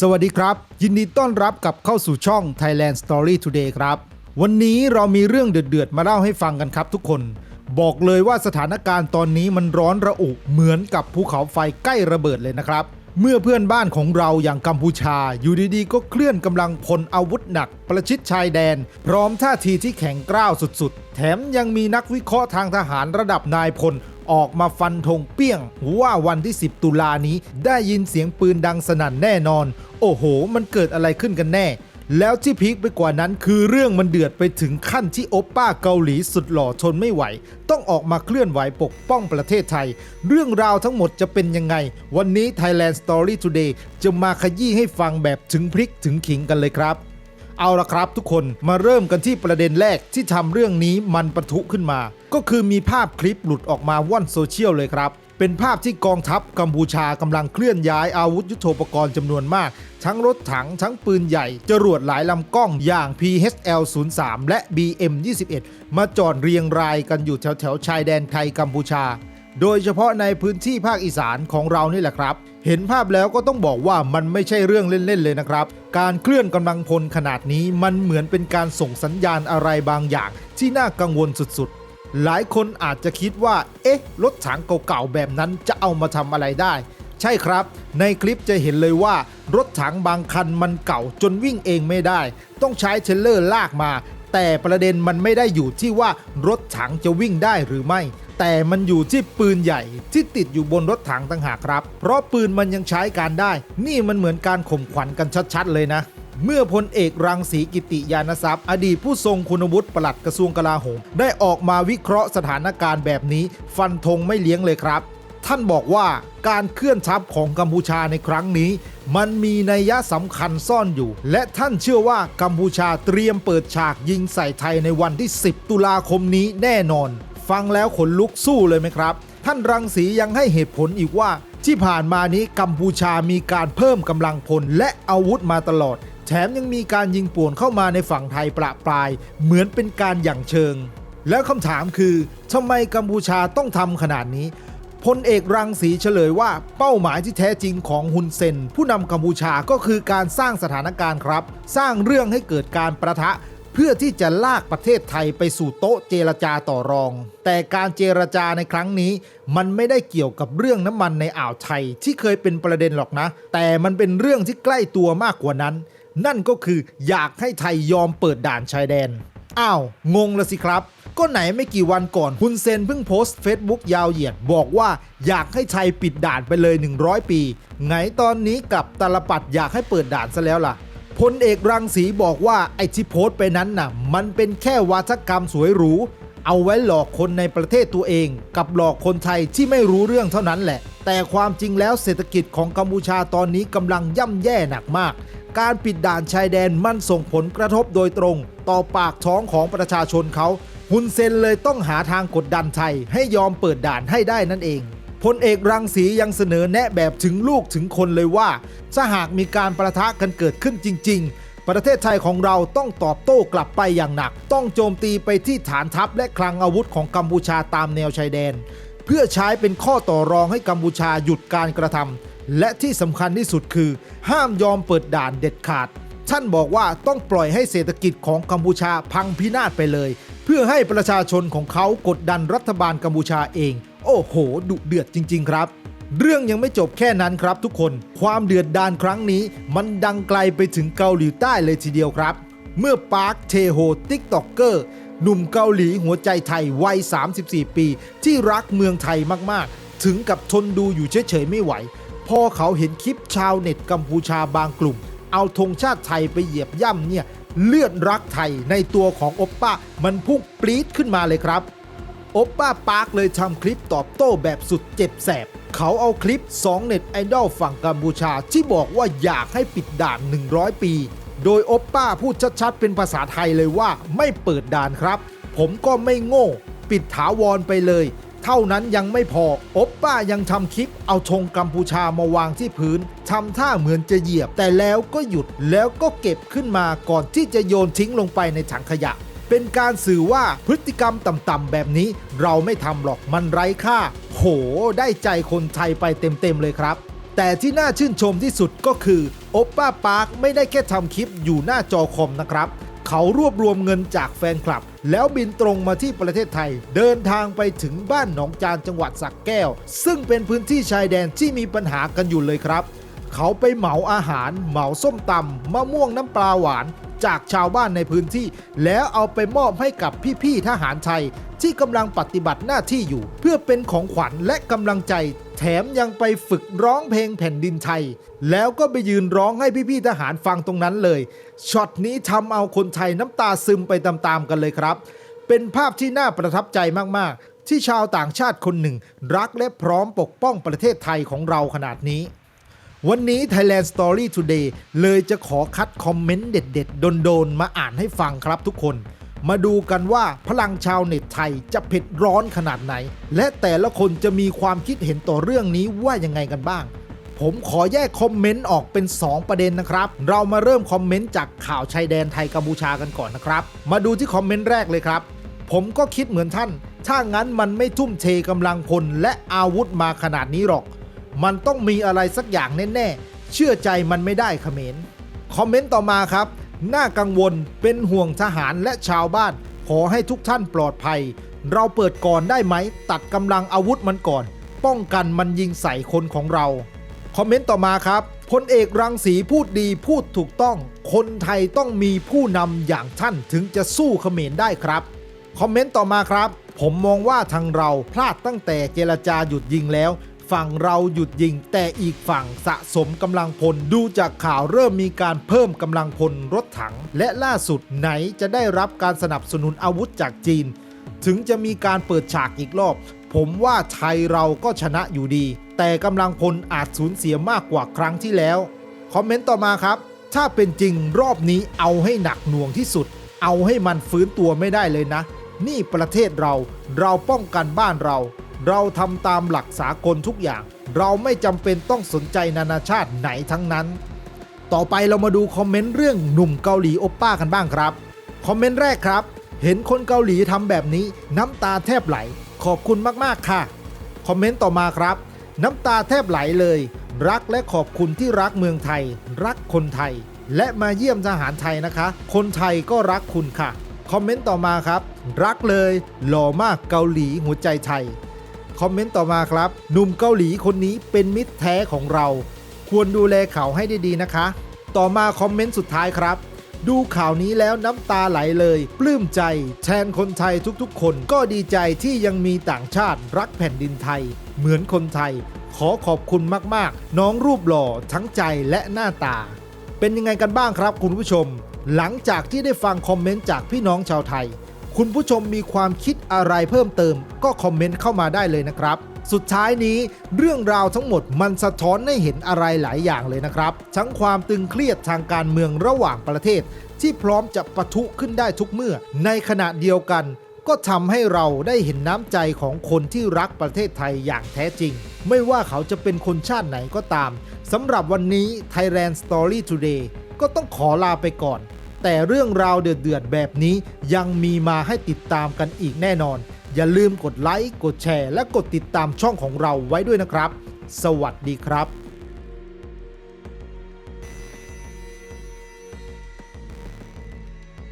สวัสดีครับ ยินดีต้อนรับกับเข้าสู่ช่อง Thailand Story Today ครับ วันนี้เรามีเรื่องเดือดๆ มาเล่าให้ฟังกันครับทุกคน บอกเลยว่าสถานการณ์ตอนนี้มันร้อนระอุเหมือนกับภูเขาไฟใกล้ระเบิดเลยนะครับ เมื่อเพื่อนบ้านของเราอย่างกัมพูชา อยู่ดีๆ ก็เคลื่อนกำลังพลอาวุธหนัก ประชิดชายแดน พร้อมท่าทีที่แข็งกร้าวสุดๆ แถมยังมีนักวิเคราะห์ทางทหารระดับนายพลออกมาฟันธงเปี้ยงว่าวันที่ 10 ตุลานี้ได้ยินเสียงปืนดังสนั่นแน่นอน โอ้โห มันเกิดอะไรขึ้นกันแน่ แล้วที่พีคไปกว่านั้นคือเรื่องมันเดือดไปถึงขั้นที่โอปป้าเกาหลีสุดหล่อทนไม่ไหว ต้องออกมาเคลื่อนไหวปกป้องประเทศไทย เรื่องราวทั้งหมดจะเป็นยังไง วันนี้ Thailand Story Today จะมาขยี้ให้ฟังแบบถึงพริกถึงขิงกันเลยครับเอาละครับทุกคนมาเริ่มกันที่ประเด็นแรกที่ทำเรื่องนี้มันปะทุขึ้นมา ก็คือมีภาพคลิปหลุดออกมาว่อนโซเชียลเลยครับ เป็นภาพที่กองทัพกัมพูชากำลังเคลื่อนย้ายอาวุธยุโทโธปกรณ์จำนวนมาก ทั้งรถถังทั้งปืนใหญ่ จรวดหลายลำกล้องอย่าง PHL 03และ BM 21มาจอดเรียงรายกันอยู่แถวแถวชายแดนไทยกัมพูชา โดยเฉพาะในพื้นที่ภาคอีสานของเรานี่แหละครับ เห็นภาพแล้วก็ต้องบอกว่ามันไม่ใช่เรื่องเล่นๆเลยนะครับ การเคลื่อนกำลังพลขนาดนี้มันเหมือนเป็นการส่งสัญญาณอะไรบางอย่างที่น่ากังวลสุดๆ หลายคนอาจจะคิดว่า เอ๊ะ รถถังเก่าๆแบบนั้นจะเอามาทำอะไรได้ ใช่ครับ ในคลิปจะเห็นเลยว่า รถถังบางคันมันเก่าจนวิ่งเองไม่ได้ ต้องใช้เทรลเลอร์ลากมา แต่ประเด็นมันไม่ได้อยู่ที่ว่ารถถังจะวิ่งได้หรือไม่ แต่มันอยู่ที่ปืนใหญ่ที่ติดอยู่บนรถถังต่างหากครับ เพราะปืนมันยังใช้การได้ นี่มันเหมือนการข่มขวัญกันชัดๆเลยนะ เมื่อพลเอกรังสีกิติยานทรัพย์ อดีตผู้ทรงคุณวุฒิปลัดกระทรวงกลาโหม ได้ออกมาวิเคราะห์สถานการณ์แบบนี้ ฟันธงไม่เลี้ยงเลยครับ ท่านบอกว่าการเคลื่อนทัพของกัมพูชาในครั้งนี้ มันมีนัยยะสำคัญซ่อนอยู่ และท่านเชื่อว่ากัมพูชาเตรียมเปิดฉากยิงใส่ไทยในวันที่ 10 ตุลาคมนี้แน่นอน ฟังแล้วขนลุกสู้เลยไหมครับ ท่านรังสียังให้เหตุผลอีกว่าที่ผ่านมานี้กัมพูชามีการเพิ่มกำลังพลและอาวุธมาตลอด ถมยังมีการยิงป่วนเข้ามาในฝั่งไทยประปราย เหมือนเป็นการหยั่งเชิง แล้วคำถามคือทำไมกัมพูชาต้องทำขนาดนี้พลเอกรังสีเฉลยว่าเป้าหมายที่แท้จริงของฮุนเซน ผู้นำกัมพูชาก็คือการสร้างสถานการณ์ครับ สร้างเรื่องให้เกิดการประทะ เพื่อที่จะลากประเทศไทยไปสู่โต๊ะเจรจาต่อรอง แต่การเจรจาในครั้งนี้ มันไม่ได้เกี่ยวกับเรื่องน้ำมันในอ่าวไทยที่เคยเป็นประเด็นหรอกนะ แต่มันเป็นเรื่องที่ใกล้ตัวมากกว่านั้น นั่นก็คืออยากให้ไทยยอมเปิดด่านชายแดน อ้าว งงละสิครับ ก็ไหนไม่กี่วันก่อนฮุนเซนเพิ่งโพสต์ Facebook ยาวเหยียด บอกว่าอยากให้ไทยปิดด่านไปเลย 100 ปี ไงตอนนี้กลับตาลปัดอยากให้เปิดด่านซะแล้วล่ะพลเอกรังสีบอกว่าไอ้ที่โพสต์ไปนั้นน่ะ มันเป็นแค่วาทกรรมสวยหรู เอาไว้หลอกคนในประเทศตัวเอง กับหลอกคนไทยที่ไม่รู้เรื่องเท่านั้นแหละ แต่ความจริงแล้วเศรษฐกิจของกัมพูชาตอนนี้กำลังย่ำแย่หนักมาก การปิดด่านชายแดนมันส่งผลกระทบโดยตรง ต่อปากท้องของประชาชนเขาฮุนเซนเลยต้องหาทางกดดันไทยให้ยอมเปิดด่านให้ได้นั่นเองพลเอกรังสียังเสนอแนะแบบถึงลูกถึงคนเลยว่า ถ้าหากมีการประทะกันเกิดขึ้นจริง ๆ ประเทศไทยของเราต้องตอบโต้กลับไปอย่างหนัก ต้องโจมตีไปที่ฐานทัพและคลังอาวุธของกัมพูชาตามแนวชายแดน เพื่อใช้เป็นข้อต่อรองให้กัมพูชาหยุดการกระทำ และที่สำคัญที่สุดคือ ห้ามยอมเปิดด่านเด็ดขาด ท่านบอกว่าต้องปล่อยให้เศรษฐกิจของกัมพูชาพังพินาศไปเลย เพื่อให้ประชาชนของเขากดดันรัฐบาลกัมพูชาเอง โอ้โห ดุเดือดจริง ๆ ครับ เรื่องยังไม่จบแค่นั้นครับทุกคน ความเดือดดานครั้งนี้ มันดังไกลไปถึงเกาหลีใต้เลยทีเดียวครับ เมื่อปาร์คเทโฮติ๊กต็อกเกอร์หนุ่มเกาหลีหัวใจไทยวัย 34 ปี ที่รักเมืองไทยมากๆ ถึงกับทนดูอยู่เฉยๆไม่ไหว อเขาเห็นคลิปชาวเน็ตกัมพูชาบางกลุ่ม เอาธงชาติไทยไปเหยียบย่ำเนี่ยเลือดรักไทยในตัวของโอปป้ามันพุ่งปรี๊ดขึ้นมาเลยครับโอปป้าปาร์คเลยทำคลิปตอบโต้แบบสุดเจ็บแสบ เขาเอาคลิป 2 เน็ตไอดอลฝั่งกัมพูชาที่บอกว่าอยากให้ปิดด่าน 100 ปี โดยโอปป้าพูดชัดๆ เป็นภาษาไทยเลยว่าไม่เปิดด่านครับ ผมก็ไม่โง่ ปิดถาวรไปเลย เท่านั้นยังไม่พอโอปป้ายังทำคลิปเอาธงกัมพูชามาวางที่พื้นทำท่าเหมือนจะเหยียบ แต่แล้วก็หยุดแล้วก็เก็บขึ้นมาก่อนที่จะโยนทิ้งลงไปในถังขยะ เป็นการสื่อว่าพฤติกรรมต่ำๆแบบนี้ เราไม่ทำหรอกมันไร้ค่า โห ได้ใจคนไทยไปเต็มๆเลยครับแต่ที่น่าชื่นชมที่สุดก็คือโอปป้าปาร์คไม่ได้แค่ทำคลิปอยู่หน้าจอคอมนะครับ เขารวบรวมเงินจากแฟนคลับ แล้วบินตรงมาที่ประเทศไทย เดินทางไปถึงบ้านหนองจานจังหวัดสักแก้ว ซึ่งเป็นพื้นที่ชายแดนที่มีปัญหากันอยู่เลยครับ เขาไปเหมาอาหาร เหมาส้มตำมะม่วงน้ำปลาหวาน จากชาวบ้านในพื้นที่ แล้วเอาไปมอบให้กับพี่ๆทหารไทย ที่กำลังปฏิบัติหน้าที่อยู่ เพื่อเป็นของขวัญและกำลังใจแถมยังไปฝึกร้องเพลงแผ่นดินไทย แล้วก็ไปยืนร้องให้พี่ๆทหารฟังตรงนั้นเลย ช็อตนี้ทำเอาคนไทยน้ำตาซึมไปตามๆกันเลยครับ เป็นภาพที่น่าประทับใจมากๆ ที่ชาวต่างชาติคนหนึ่ง รักและพร้อมปกป้องประเทศไทยของเราขนาดนี้ วันนี้ Thailand Story Today เลยจะขอคัดคอมเมนต์เด็ดๆ โดนๆ มาอ่านให้ฟังครับทุกคน มาดูกันว่าพลังชาวเน็ตไทยจะเผ็ดร้อนขนาดไหน และแต่ละคนจะมีความคิดเห็นต่อเรื่องนี้ว่ายังไงกันบ้าง ผมขอแยกคอมเมนต์ออกเป็น 2 ประเด็นนะครับ เรามาเริ่มคอมเมนต์จากข่าวชายแดนไทยกัมพูชากันก่อนนะครับ มาดูที่คอมเมนต์แรกเลยครับ ผมก็คิดเหมือนท่าน ถ้างั้นมันไม่ทุ่มเทกำลังพลและอาวุธมาขนาดนี้หรอก มันต้องมีอะไรสักอย่างแน่ๆ เชื่อใจมันไม่ได้เขมร คอมเมนต์ต่อมาครับ น่ากังวลเป็นห่วงทหารและชาวบ้าน ขอให้ทุกท่านปลอดภัย เราเปิดก่อนได้ไหม ตัดกำลังอาวุธมันก่อน ป้องกันมันยิงใส่คนของเรา คอมเมนต์ต่อมาครับพลเอกรังสีพูดดีพูดถูกต้อง คนไทยต้องมีผู้นำอย่างท่านถึงจะสู้เขมรได้ครับ คอมเมนต์ต่อมาครับ ผมมองว่าทางเราพลาดตั้งแต่เจรจาหยุดยิงแล้ว ฝั่งเราหยุดยิง แต่อีกฝั่งสะสมกำลังพลดูจากข่าวเริ่มมีการเพิ่มกำลังพลรถถัง และล่าสุดไหนจะได้รับการสนับสนุนอาวุธจากจีน ถึงจะมีการเปิดฉากอีกรอบ ผมว่าไทยเราก็ชนะอยู่ดี แต่กำลังพลอาจสูญเสียมากกว่าครั้งที่แล้ว คอมเมนต์ต่อมาครับ ถ้าเป็นจริงรอบนี้เอาให้หนักหน่วงที่สุด เอาให้มันฟื้นตัวไม่ได้เลยนะ นี่ประเทศเราเราป้องกันบ้านเรา เราทำตามหลักสากลทุกอย่าง เราไม่จำเป็นต้องสนใจนานาชาติไหนทั้งนั้น ต่อไปเรามาดูคอมเมนต์เรื่องหนุ่มเกาหลีโอปป้ากันบ้างครับ คอมเมนต์แรกครับ เห็นคนเกาหลีทำแบบนี้น้ำตาแทบไหล ขอบคุณมากๆค่ะ คอมเมนต์ต่อมาครับ น้ำตาแทบไหลเลย รักและขอบคุณที่รักเมืองไทย รักคนไทย และมาเยี่ยมทหารไทยนะคะ คนไทยก็รักคุณค่ะคอมเมนต์ต่อมาครับ รักเลย หล่อมากเกาหลีหัวใจไทย คอมเมนต์ต่อมาครับหนุ่มเกาหลีคนนี้เป็นมิตรแท้ของเรา ควรดูแลเขาให้ดีๆนะคะ ต่อมาคอมเมนต์สุดท้ายครับ ดูข่าวนี้แล้วน้ำตาไหลเลย ปลื้มใจ แทนคนไทยทุกๆ คนก็ดีใจที่ยังมีต่างชาติรักแผ่นดินไทย เหมือนคนไทย ขอขอบคุณมากๆ น้องรูปหล่อทั้งใจและหน้าตา เป็นยังไงกันบ้างครับคุณผู้ชม หลังจากที่ได้ฟังคอมเมนต์จากพี่น้องชาวไทย คุณผู้ชมมีความคิดอะไรเพิ่มเติม ก็คอมเมนต์เข้ามาได้เลยนะครับ สุดท้ายนี้เรื่องราวทั้งหมดมันสะท้อนให้เห็นอะไรหลายอย่างเลยนะครับ ทั้งความตึงเครียดทางการเมืองระหว่างประเทศ ที่พร้อมจะปะทุขึ้นได้ทุกเมื่อ ในขณะเดียวกัน ก็ทำให้เราได้เห็นน้ำใจของคนที่รักประเทศไทยอย่างแท้จริง ไม่ว่าเขาจะเป็นคนชาติไหนก็ตามสำหรับวันนี้ Thailand Story Today ก็ต้องขอลาไปก่อน แต่เรื่องราวเดือดๆแบบนี้ยังมีมาให้ติดตามกันอีกแน่นอน อย่าลืมกดไลค์ กดแชร์ และกดติดตามช่องของเราไว้ด้วยนะครับ สวัสดีครับ